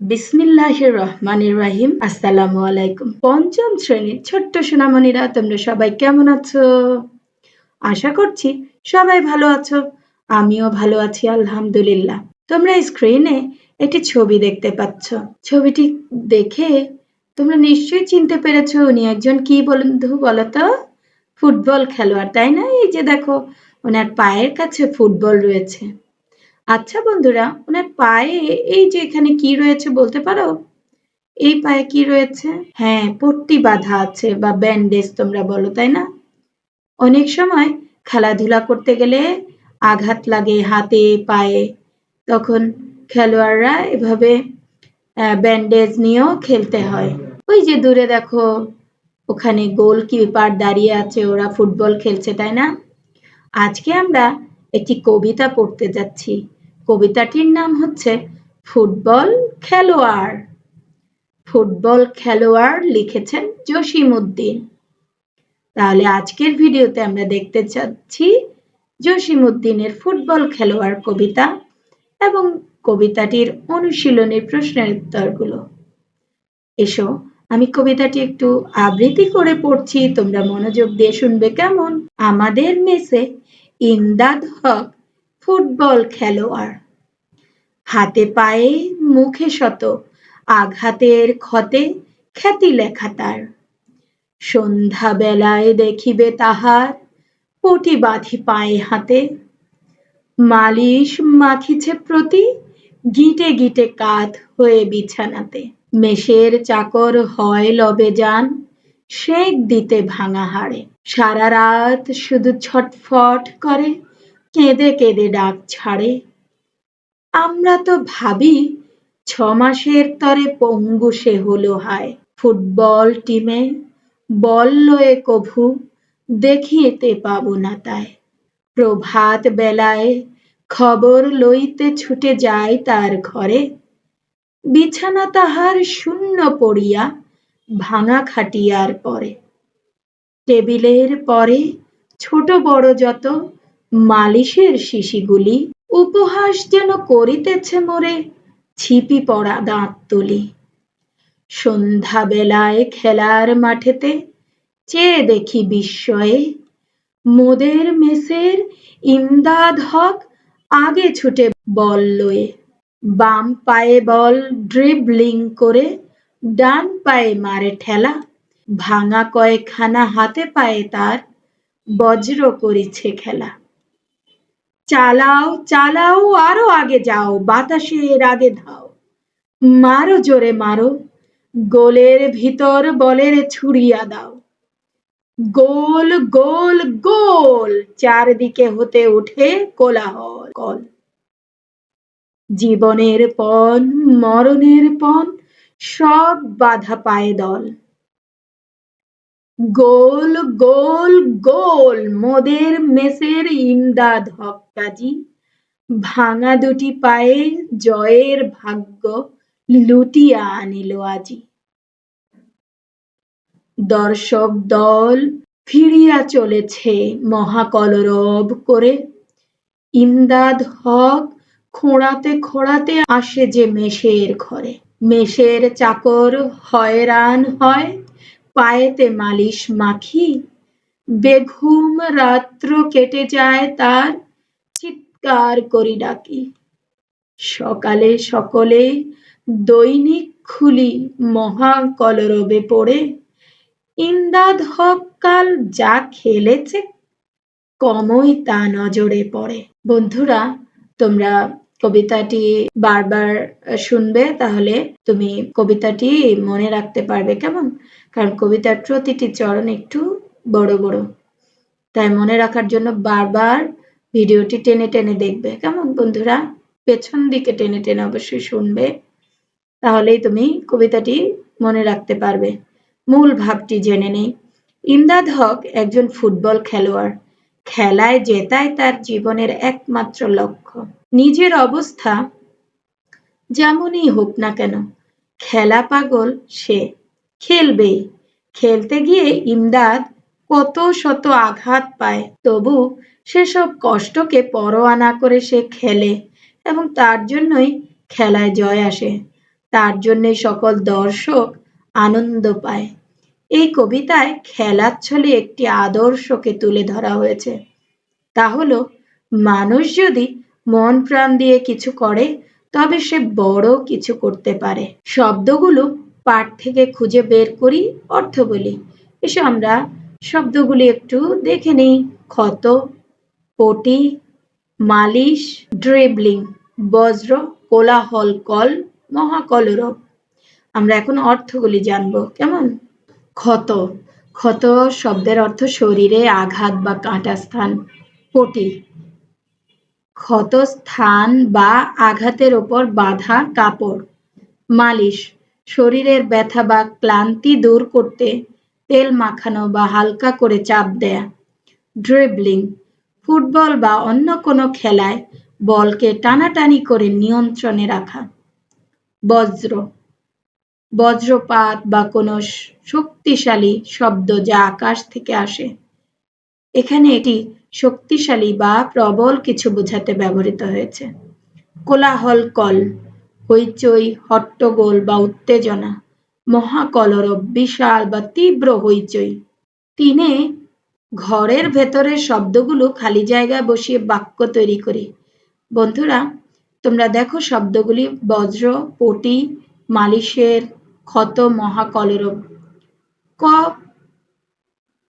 বিসমিল্লাহির রহমানির রাহিম আসসালামু আলাইকুম পঞ্চম শ্রেণির ছোট্ট সোনামণিরা, তোমরা সবাই কেমন আছো? আশা করছি সবাই ভালো আছো। আমিও ভালো আছি, আলহামদুলিল্লাহ। তোমরা স্ক্রিনে একটি ছবি দেখতে পাচ্ছ। ছবিটি দেখে তোমরা নিশ্চয়ই চিনতে পেরেছ উনি একজন কি বন্ধু বলতো? ফুটবল খেলোয়াড়, তাই না? এই যে দেখো, ওনার পায়ের কাছে ফুটবল রয়েছে। আচ্ছা বন্ধুরা, ওনার পায়ে এই যে এখানে কি রয়েছে বলতে পারো? এই পায়ে কি রয়েছে? হ্যাঁ পট্টি বাঁধা আছে বা ব্যান্ডেজ তোমরা বলো, তাই না? অনেক সময় খেলাধুলা করতে গেলে আঘাত লাগে হাতে, পায়ে। তখন খেলোয়াড়রা এভাবে ব্যান্ডেজ নিয়েও খেলতে হয়। ওই যে দূরে দেখো, ওখানে গোলকিপার দাঁড়িয়ে আছে, ওরা ফুটবল খেলছে, তাই না? আজকে আমরা একটি কবিতা পড়তে যাচ্ছি। কবিতাটির নাম হচ্ছে ফুটবল খেলোয়াড়। ফুটবল খেলোয়াড় লিখেছেন জসিম উদ্দিন তাহলে আজকের ভিডিওতে আমরা দেখতে চাচ্ছি জসিম উদ্দিনের ফুটবল খেলোয়াড় কবিতা এবং কবিতাটির অনুশীলনের প্রশ্নের উত্তরগুলো। এসো, আমি কবিতাটি একটু আবৃত্তি করে পড়ছি, তোমরা মনোযোগ দিয়ে শুনবে কেমন? আমাদের মেসে ইমদাদ হক ফুটবল খেলোয়াড়। হাতে পায়ে, মুখে শত, আঘাতের ক্ষতে খ্যাতি লেখা তার। সন্ধ্যা বেলায় দেখিবে তাহার পটি বাঁধি পায়ে হাতে। মালিশ মাখিছে প্রতি, গিটে গিটে কাত হয়ে বিছানাতে। মেষের চাকর হয় লবে যান শেক দিতে ভাঙা হাড়ে। সারা রাত শুধু ছটফট করে। কেঁদে কেঁদে ডাক ছাড়ে। আমরা তো ভাবি ছ মাসের তরে পঙ্গু সে হলো হায়। ফুটবল টিমে বল লয়ে কভু দেখিতে পাব না তাই। প্রভাত বেলায় খবর লইতে ছুটে যায় তার ঘরে। বিছানা তাহার শূন্য পড়িয়া ভাঙা খাটিয়ার পরে। টেবিলের পরে ছোট বড় যত মালিশের শিশিগুলি উপহাস যেন করিতেছে মোরে ছিপি পড়া দাঁত তুলি। সন্ধ্যা বেলায় খেলার মাঠেতে চেয়ে দেখি বিস্ময়ে, মোদের মেসের ইমদাদ হক আগে ছুটে বল লয়ে। বাম পায়ে বল ড্রিবলিং করে, ডান পায়ে মারে ঠেলা, ভাঙা কয়েকখানা হাতে পায়ে তার বজ্র করিছে খেলা। চালাও চালাও, আরও আগে যাও, বাতাসের আগে ধাও। মারো জোরে মারো, গোলের ভিতর বলের ছুড়িয়া দাও। গোল গোল গোল, চারদিকে হতে উঠে কোলাহল, কল। জীবনের পণ, মরণের পণ, সব বাধা পায় দল। গোল গোল গোল। মোদের মেসের ইমদাদ হক্কাজি ভাঙা দুটি পায়ে জয়ের ভাগ্য লুটিয়া আনিল আজি। দর্শক দল ফিরিয়া চলেছে মহাকলরব করে। ইমদাদ হক খোঁড়াতে খোঁড়াতে আসে যে মেষের ঘরে। মেষের চাকর হয়রান হয় পায়েতে মালিশ মাখি, বেঘুম রাত্র কেটে যায় তার, চিৎকার করি ডাকি। সকালে সকলে দৈনিক খুলি মহা কলরবে পড়ে ইমদাদ হক কাল যা খেলেছে কমই তা নজরে পড়ে। বন্ধুরা, তোমরা কবিতাটি বারবার শুনবে, তাহলে তুমি কবিতাটি মনে রাখতে পারবে কেমন? কারণ কবিতার প্রতিটি চরণ একটু বড় বড়। তাই মনে রাখার জন্য বারবার ভিডিওটি টেনে টেনে দেখবে। কেমন বন্ধুরা? পেছন দিকে টেনে টেনে অবশ্যই শুনবে। তাহলেই তুমি কবিতাটি মনে রাখতে পারবে। মূল ভাবটি জেনে নেই। ইমদাদ হক একজন ফুটবল খেলোয়াড়। খেলায় জেতাই তার জীবনের একমাত্র লক্ষ্য। নিজের অবস্থা যেমনই হোক না কেন, খেলা পাগল সে। খেলবেই খেলতে গিয়ে ইমদাদ কত শত আঘাত পায়। তবু সেসব কষ্টকে পরোয়া না করে সে খেলে এবং তার জন্যই খেলায় জয় আসে। তার জন্যই সকল দর্শক আনন্দ পায়। এই কবিতায় খেলার ছলে একটি আদর্শকে তুলে ধরা হয়েছে। তা হলো, মানুষ যদি মন প্রাণ দিয়ে কিছু করে, তবে সে বড় কিছু করতে পারে। শব্দগুলো পাঠ থেকে খুঁজে বের করি, অর্থ বলি। এসে আমরা শব্দগুলি একটু দেখে নিই। ক্ষত, পটি, মালিশ, ড্রেবলিং, বজ্র, কোলাহল, কল, মহাকলরব। আমরা এখন অর্থগুলি জানব, কেমন? ক্ষত ক্ষত শব্দের অর্থ শরীরে আঘাত বা কাঁটা স্থান। পটি ক্ষত স্থান বা আঘাতের ওপর বাঁধা কাপড়। মালিশ, শরীরের ব্যথা বা ক্লান্তি দূর করতে তেল মাখানো বা হালকা করে চাপ দেয়া। ড্রিবলিং, ফুটবল বা অন্য কোনো খেলায় বলকে টানাটানি করে নিয়ন্ত্রণে রাখা। বজ্র, বজ্রপাত বা কোনো শক্তিশালী শব্দ যা আকাশ থেকে আসে। এখানে এটি শক্তিশালী বা প্রবল কিছু বোঝাতে ব্যবহৃত হয়েছে। কোলাহল কল, হইচই, হট্টগোল বা উত্তেজনা, মহাকলরব, বিশাল বা তীব্র হইচই। তিনে, ঘরের ভেতরের শব্দগুলো খালি জায়গায় বসিয়ে বাক্য তৈরি করি। বন্ধুরা, তোমরা দেখো শব্দগুলি বজ্র, পটি, মালিশের, ক্ষত, মহাকলরব। ক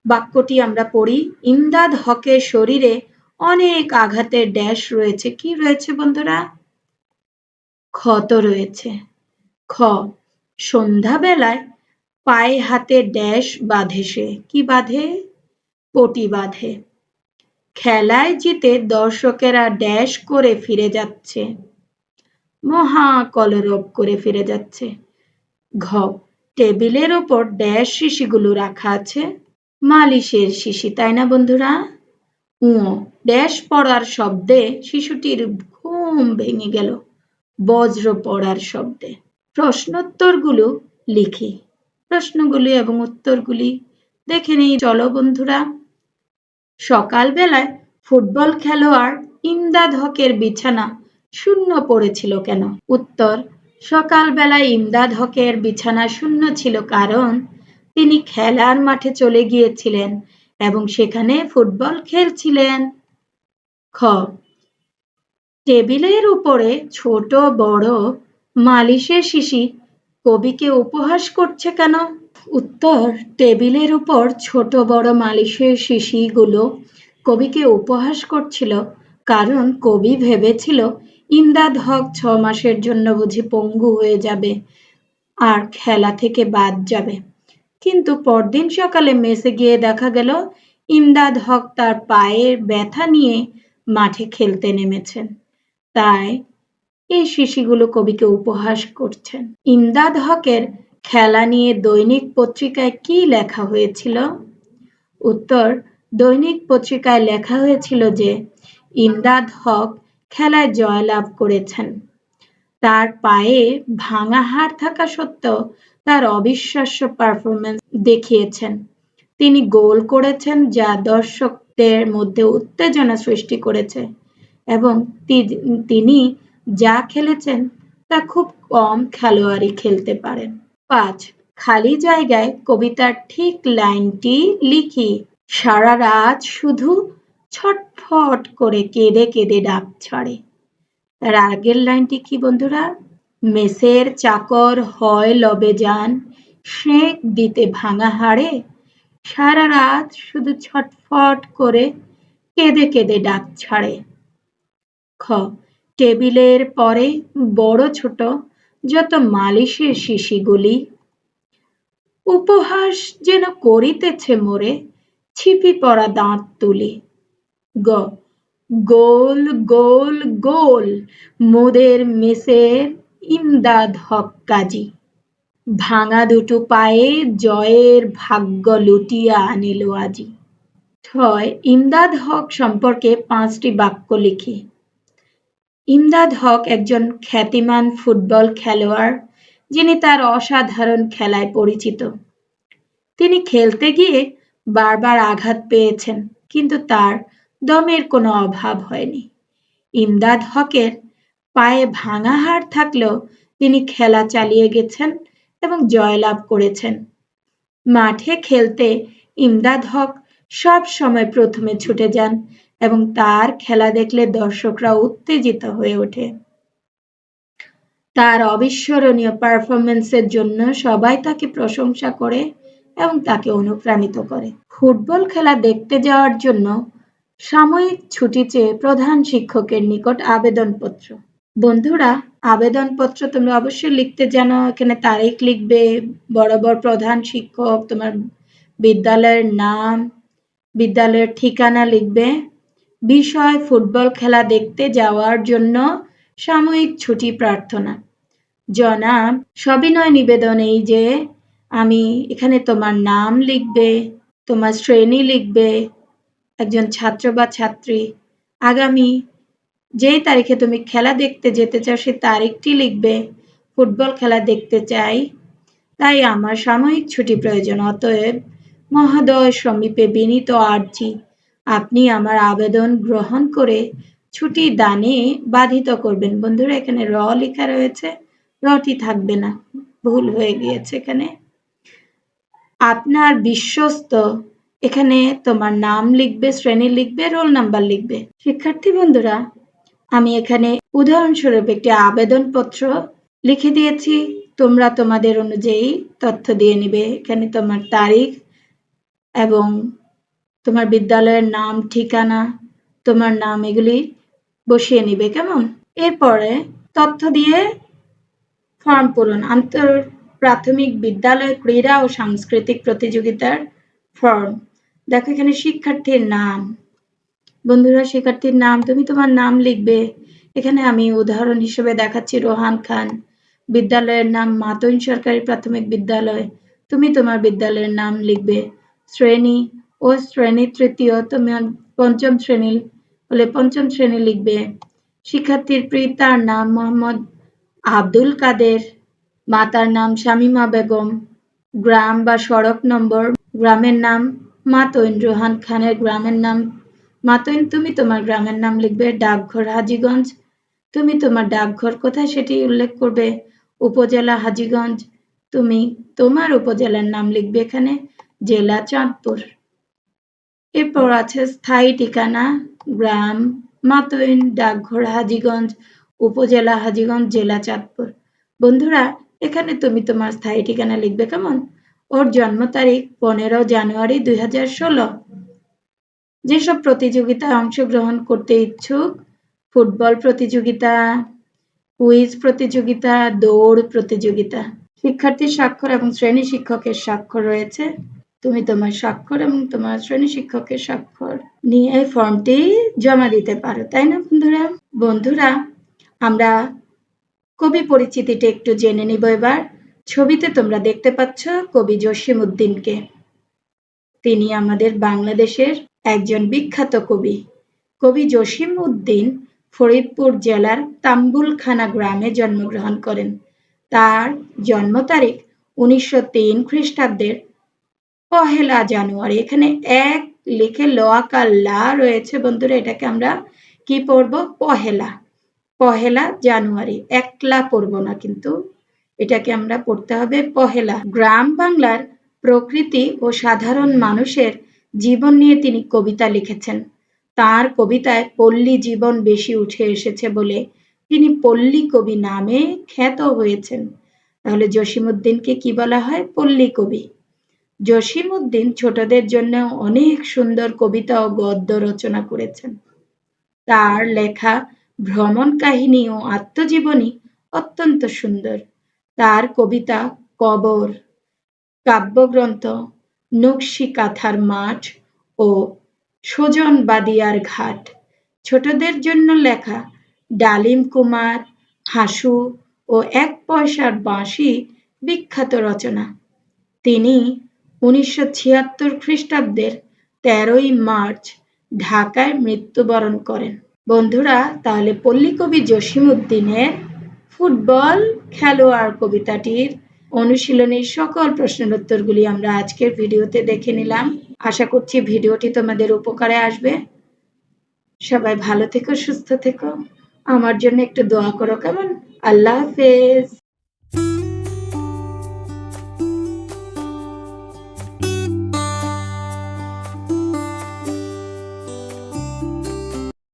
বাক্যটি আমরা পড়ি, ইমদাদ হকের শরীরে অনেক আঘাতের ড্যাশ রয়েছে। কি রয়েছে বন্ধুরা? ক্ষত রয়েছে। খ, সন্ধ্যাবেলায় পায়ে হাতে ড্যাশ বাঁধে সে। কি বাঁধে? পটি বাঁধে। খেলায় জিতে দর্শকেরা ড্যাশ করে ফিরে যাচ্ছে। মহা কলরব করে ফিরে যাচ্ছে। ঘ, টেবিলের ওপর ড্যাশ শিশিগুলো রাখা আছে। মালিশের শিশি, তাই না বন্ধুরা? উঁ, ড্যাশ পড়ার শব্দে শিশুটির ঘুম ভেঙে গেল। বজ্র পড়ার শব্দে। প্রশ্নোত্তরগুলো লিখি। প্রশ্নগুলি এবং উত্তরগুলি দেখে নেই। চলো বন্ধুরা। সকালবেলায় ফুটবল খেলোয়াড় ইমদাদ হকের বিছানা শূন্য পড়েছিল কেন? উত্তর, সকালবেলায় ইমদাদ হকের বিছানা শূন্য ছিল কারণ তিনি খেলার মাঠে চলে গিয়েছিলেন এবং সেখানে ফুটবল খেলছিলেন। খ। টেবিলের উপরে ছোট, বড়, মালিশের শিশি, কবিকে উপহাস করছে কেন? উত্তর, টেবিলের উপর ছোট, বড়, মালিশের শিশিগুলো কবিকে উপহাস করছিল কারণ কবি ভেবেছিল ইমদাদ হক ছ মাসের জন্য বুঝি পঙ্গু হয়ে যাবে আর খেলা থেকে বাদ যাবে। কিন্তু পরদিন সকালে মেসে গিয়ে দেখা গেল, ইমদাদ হক তার পায়ের ব্যথা নিয়ে মাঠে খেলতে নেমেছেন। তাই এই শিশিগুলো কবিকে উপহাস করছেন। ইমদাদ হকের খেলা নিয়ে দৈনিক পত্রিকায় কি লেখা হয়েছিল? উত্তর, দৈনিক পত্রিকায় লেখা হয়েছিল যে ইমদাদ হক খেলায় জয়লাভ করেছেন। তার পায়ে ভাঙা হাড় থাকা সত্ত্বেও তার অবিশ্বাস্য পারফরমেন্স দেখিয়েছেন। তিনি গোল করেছেন যা দর্শকদের মধ্যে উত্তেজনা সৃষ্টি করেছে এবং তিনি যা খেলেছেন তা খুব কম খেলোয়াড়ই খেলতে পারেন। পাঁচ, খালি জায়গায় কবিতার ঠিক লাইনটি লিখি, সারা রাত শুধু ছটফট করে কেঁদে কেঁদে ডাক ছাড়ে। তার আগের লাইনটি কি বন্ধুরা? মেসের চাকর হয় লবে যান। শেক দিতে ভাঙা হাড়ে। সারা রাত শুধু ছটফট করে কেঁদে কেঁদে ডাক ছাড়ে। খ, টেবিলের পরে বড় ছোট যত মালিশের শিশিগুলি। উপহাস যেন করিতেছে মোরে ছিপি পড়া দাঁত তুলি। গ, গোল গোল গোল মোদের মেসের ইমদাদ হক কাজী। ভাঙা দুটো পায়ে জয়ের ভাগ্য লুটিয়া আনিল আজি। ছয় ইমদাদ হক সম্পর্কে পাঁচটি বাক্য লিখি। ইমদাদ হক একজন খ্যাতিমান ফুটবল খেলোয়াড়, যিনি তার অসাধারণ খেলায় পরিচিত। তিনি খেলতে গিয়ে বারবার আঘাত পেয়েছেন, কিন্তু তার দমের কোনো অভাব হয়নি। ইমদাদ হকের পায়ে ভাঙা হাড় থাকলেও তিনি খেলা চালিয়ে গেছেন এবং জয়লাভ করেছেন। মাঠে খেলতে ইমদাদ হক সব সময় প্রথমে ছুটে যান এবং তার খেলা দেখলে দর্শকরা উত্তেজিত হয়ে ওঠে। তার অবিস্মরণীয় পারফরমেন্সের জন্য সবাই তাকে প্রশংসা করে এবং তাকে অনুপ্রাণিত করে। ফুটবল খেলা দেখতে যাওয়ার জন্য সাময়িক ছুটি চেয়ে প্রধান শিক্ষকের নিকট আবেদনপত্র। বন্ধুরা, আবেদনপত্র তোমরা অবশ্যই লিখতে জানো। এখানে তারিখ লিখবে, বরাবর প্রধান শিক্ষক, তোমার বিদ্যালয়ের নাম, বিদ্যালয়ের ঠিকানা লিখবে। বিষয়, ফুটবল খেলা দেখতে যাওয়ার জন্য সাময়িক ছুটি প্রার্থনা। জনাব সবিনয় নিবেদন এই যে, আমি এখানে তোমার নাম লিখবে, তোমার শ্রেণি লিখবে, একজন ছাত্র বা ছাত্রী। আগামী যেই তারিখে তুমি খেলা দেখতে যেতে চাও সেই তারিখটি লিখবে, ফুটবল খেলা দেখতে চাই। তাই আমার সাময়িক ছুটি প্রয়োজন, অতএব মহোদয়, সমীপে বিনীত আর্জি, আপনি আমার আবেদন গ্রহণ করে ছুটি দানে বাধিত করবেন। বন্ধুরা, এখানে র লেখা রয়েছে, রটি থাকবে না, ভুল হয়ে গিয়েছে এখানে। আপনার বিশ্বস্ত, এখানে তোমার নাম লিখবে, শ্রেণি লিখবে, রোল নাম্বার লিখবে। শিক্ষার্থী বন্ধুরা আমি এখানে উদাহরণস্বরূপ একটি আবেদনপত্র লিখে দিয়েছি। তোমরা তোমাদের অনুযায়ী তথ্য দিয়ে নিবে। এখানে তোমার তারিখ এবং তোমার বিদ্যালয়ের নাম, ঠিকানা, তোমার নাম এগুলি বসিয়ে নিবে, কেমন? এরপরে তথ্য দিয়ে ফর্ম পূরণ আন্তর প্রাথমিক বিদ্যালয় ক্রীড়া ও সাংস্কৃতিক প্রতিযোগিতার ফর্ম। দেখো এখানে শিক্ষার্থীর নাম বন্ধুরা, শিক্ষার্থীর নাম, তুমি তোমার নাম লিখবে। এখানে আমি উদাহরণ হিসেবে দেখাচ্ছি রোহান খান। বিদ্যালয়ের নাম মাতইন সরকারি প্রাথমিক বিদ্যালয়। তুমি তোমার বিদ্যালয়ের নাম লিখবে শ্রেণি ও শ্রেণি তৃতীয়। তুমি পঞ্চম শ্রেণি হলে পঞ্চম শ্রেণি লিখবে। শিক্ষার্থীর পিতার নাম মোহাম্মদ আব্দুল কাদের। মাতার নাম শামিমা বেগম। গ্রাম বা সড়ক নম্বর। গ্রামের নাম মাতইন রোহান খানের। গ্রামের নাম মাতইন তুমি তোমার গ্রামের নাম লিখবে ডাকঘর হাজিগঞ্জ। তুমি তোমার ডাকঘর কোথায় সেটি উল্লেখ করবে? উপজেলা হাজিগঞ্জ। তুমি তোমার উপজেলার নাম লিখবে এখানে, জেলা চাঁদপুর। এরপর আছে স্থায়ী ঠিকানা, গ্রাম মাতইন ডাকঘর হাজিগঞ্জ, উপজেলা হাজিগঞ্জ, জেলা চাঁদপুর। বন্ধুরা, এখানে তুমি তোমার স্থায়ী ঠিকানা লিখবে কেমন? ওর জন্ম তারিখ পনেরো জানুয়ারি দুই হাজার ষোলো। যেসব প্রতিযোগিতায় অংশগ্রহণ করতে ইচ্ছুক, ফুটবল প্রতিযোগিতা, কুইজ প্রতিযোগিতা, দৌড় প্রতিযোগিতা শিক্ষার্থীর স্বাক্ষর এবং শ্রেণি শিক্ষকের স্বাক্ষর রয়েছে। তুমি তোমার স্বাক্ষর এবং তোমার শ্রেণি শিক্ষকের স্বাক্ষর নিয়ে এই ফর্মটি জমা দিতে পারো, তাই না বন্ধুরা? বন্ধুরা, আমরা কবি পরিচিতিটা একটু জেনে নিব এবার। ছবিতে তোমরা দেখতে পাচ্ছ কবি জসিম উদ্দিনকে তিনি আমাদের বাংলাদেশের একজন বিখ্যাত কবি। কবি জসিম উদ্দিন ফরিদপুর জেলার তাম্বুলখানা গ্রামে জন্মগ্রহণ করেন। তার জন্ম তারিখ উনিশশো তিন খ্রিস্টাব্দের পহেলা জানুয়ারি। এখানে এক লিখে লোয়াকার লা রয়েছে বন্ধুরা, এটাকে আমরা কি পড়ব? পহেলা। পহেলা জানুয়ারি, একলা পড়ব না কিন্তু, এটাকে আমরা পড়তে হবে পহেলা। গ্রাম বাংলার প্রকৃতি ও সাধারণ মানুষের জীবন নিয়ে তিনি কবিতা লিখেছেন। তার কবিতায় পল্লী জীবন বেশি উঠে এসেছে বলে তিনি পল্লী কবি নামে খ্যাত হয়েছেন। তাহলে জসিমুদ্দিনকে কি বলা হয়? পল্লী কবি। জসিমউদ্দিন ছোটদের জন্য অনেক সুন্দর কবিতা ও গদ্য রচনা করেছেন। তার লেখা ভ্রমণ কাহিনী ও আত্মজীবনী অত্যন্ত সুন্দর। তার কবিতা কবর, কাব্যগ্রন্থ নকশি কাথার মাঠ ও সুজন বাদিয়ার ঘাট। ছোটদের জন্য লেখা ডালিম কুমার হাসু ও এক পয়সার বাঁশি বিখ্যাত রচনা। তিনি উনিশশো ছিয়াত্তর খ্রিস্টাব্দের তেরোই মার্চ ঢাকায় মৃত্যুবরণ করেন। বন্ধুরা, তাহলে পল্লীকবি জসিমউদ্দিনের ফুটবল খেলোয়াড় কবিতাটির অনুশীলনীর সকল প্রশ্নের উত্তরগুলি আমরা আজকের ভিডিওতে দেখে নিলাম। আশা করছি ভিডিওটি তোমাদের উপকারে আসবে। সবাই ভালো থেকো, সুস্থ থেকো। আমার জন্য একটু দোয়া করো, কেমন? আল্লাহ হাফেজ।